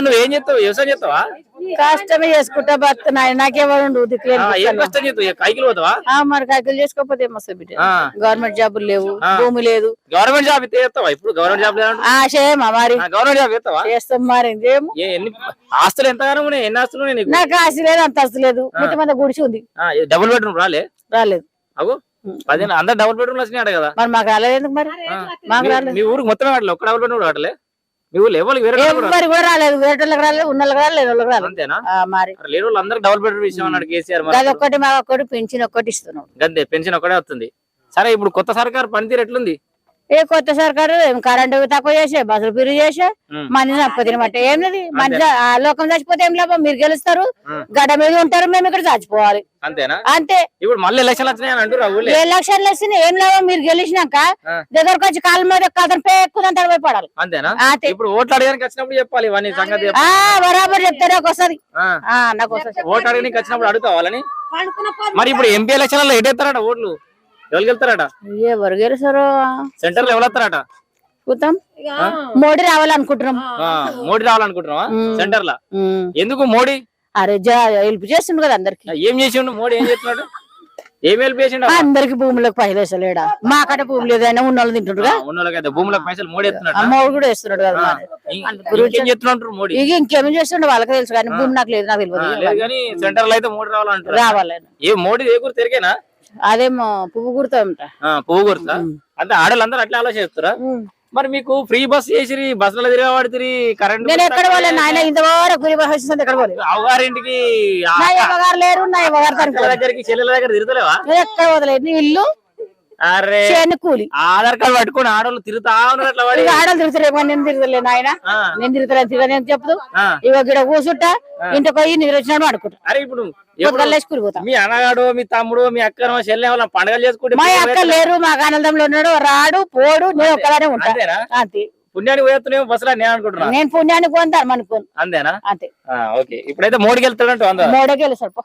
నువ్వు ఏం చేస్తావు? వ్యవసాయం చేస్తావా? కష్టమే చేసుకుంటా దిక్కులేదు ఆ, ఏం కష్టం చేస్తావు? ఇక కైకిలు పోతావా? మరి కైకిలు చేసుకోకపోతే బిడ్డ? ఆ. గవర్నమెంట్ జాబులు లేవు. భూమి లేదు. గవర్నమెంట్ జాబ్ అయితే చేస్తావా? ఇప్పుడు గవర్నమెంట్ జాబ్ మరి. గవర్నమెంట్ జాబ్ చేస్తావా? చేస్తాం మరి. ఏమో ఆస్తులు ఉన్నాయి? ఎన్ని ఆస్తులు నీకు? ఆశ లేదు అంత ఆశ లేదు. ఇంటి మీద గుడిచి ఉంది. డబుల్ బెడ్రూమ్ రాలే? రాలేదు. అగో పదిహేను అందరు డబుల్ బెడ్రూమ్ వచ్చినాడు కదా. మరి మాకు రాలేదు ఎందుకు మరి. మాకు మీ- రాలేదు. మీ ఊరికి మొత్తం ఆడలే ఒక్క డబుల్ బెడ్రూమ్ ఆడలే మీ ఊళ్ళో వేరే వాళ్ళు కూడా రాలేదు వేరేటోళ్ళకి రాలేదు ఉన్న రాలేదు రాలేదు. అంతేనా? మరి. లేని వాళ్ళు అందరికి డబుల్ బెడ్రూమ్ ఇచ్చాం అన్నాడు కేసీఆర్ మరి. అది ఒక్కటి మాకు ఒక్కటి పెంచిన ఒక్కటి ఇస్తున్నాడు. గంతే పెన్షన్ ఒకటే వస్తుంది. సరే ఇప్పుడు కొత్త సర్కార్ పనితీరు ఎట్లుంది? ఏ కొత్త సర్కారు కరెంటు తక్కువ చేసే బస్సులు పిరు చేసే. మంది చచ్చిపోతే ఏమిది మంచి ఆ లోకం చచ్చిపోతే ఏం లాభం? మీరు గెలుస్తారు. గడ్డ మీద ఉంటారు మేము ఇక్కడ చచ్చిపోవాలి. అంతేనా? అంతే. ఇప్పుడు మళ్ళీ ఎలక్షన్లు వచ్చినాయి ఏ లక్షలు వచ్చినాయి ఏం లాభం? మీరు గెలిచినాక. దగ్గరకు వచ్చి కాళ్ళ మీద కథను పేక్కుదంతా పోయి పడాలి. అంతేనా? ఇప్పుడు ఓట్లు అడగడానికి వచ్చినప్పుడు చెప్పాలి ఇవన్నీ సంగతి బరాబర్ చెప్తే నాకు వస్తుంది. నాకు వస్తుంది. ఓటు అడగడానికి వచ్చినప్పుడు అడుగుతావు వాళ్ళని? మరి ఇప్పుడు ఎంపీ ఎలక్షన్లలో ఎటేస్తారట ఓట్లు? ఎవరికి వెళ్తారట? ఎవరు గెలుస్తారో సెంటర్లో ఎవరు వస్తారట? చూద్దాం మోడీ రావాలనుకుంటున్నాం. ఆ, మోడీ రావాలనుకుంటున్నావా. సెంటర్ లా. ఎందుకు మోడీ? అరే హెల్ప్ చేస్తుండు కదా అందరికి. ఏం చేసిండు? మోడీ ఏం చేస్తున్నాడు? ఏం హెల్ప్ చేసిండు? అందరికి భూములకు పైసలు వేస్తలేడా? మాకట భూమి లేదైనా ఉన్న వాళ్ళు తింటుండ్రుగా ఉన్నోళ్ళకైతే భూములకు పైసలు మోడీ ఎత్తున్నాడు? అమ్మఒడు కూడా వేస్తున్నాడు కదా మరి. ఇంకేం చేస్తున్నట్టు మోడీ? ఇక ఇంకేం చేస్తుండే వాళ్ళకి తెలుసు కానీ భూమి నాకు లేదు నాకు తెలియదు. లేదు సెంటర్లో అయితే మోడీ రావాలంటారు రావాలని ఏ మోడీ ఏ గుర్తు తిరిగేనా? అదేమో పువ్వు గుర్తుంట పువ్వు గుర్తా అంటే ఆడవాళ్ళందరూ అట్లా ఆలోచిస్తారా మరి మీకు ఫ్రీ బస్ చేసిరి బస్సులో తిరగబడితే కరెంట్ నేను ఎక్కడ పోలే నాయన ఇంతవరకు గురి వచ్చింది ఎక్కడ పోలేదు. అవగారింటికి నా ఎవగారు లేరు నా దగ్గరికి చెల్లెల దగ్గర తిరుగుతలేవా? ఎక్కడ నీ ఇల్లు? కూలి ఆధార్ కార్డు పట్టుకొని ఆడవాళ్ళు తిరుగుతా ఉన్నారు అట్లా ఆడలు తిరుగుతారేమో నేను తిరగలే నాయన. ఆ, నేను తిరుగుతలేదు తిరగ నేను చెప్తూ ఆ. ఇక గిడ ఇంటికి పోయి నిద్ర వచ్చినాడు అనుకుంటా అరే ఇప్పుడు మీ మీ తమ్ముడు మీ అక్కను చెల్లె వాళ్ళ పండగలు చేసుకుంటే మా అక్క లేరు మా ఆనందంలో ఉన్నాడు రాడు పోడు నేను ఒక్కదానే ఉంటా. అంతేనా? అంతే. పుణ్యానికి పోయేస్తున్నావు బస్సులో నేను అనుకుంటున్నా. నేను పుణ్యానికి అనుకోను అంతేనా? అంతే. ఓకే. ఇప్పుడైతే మోడీకి వెళ్తాడంటూ మోడకి వెళ్ళి సరిపో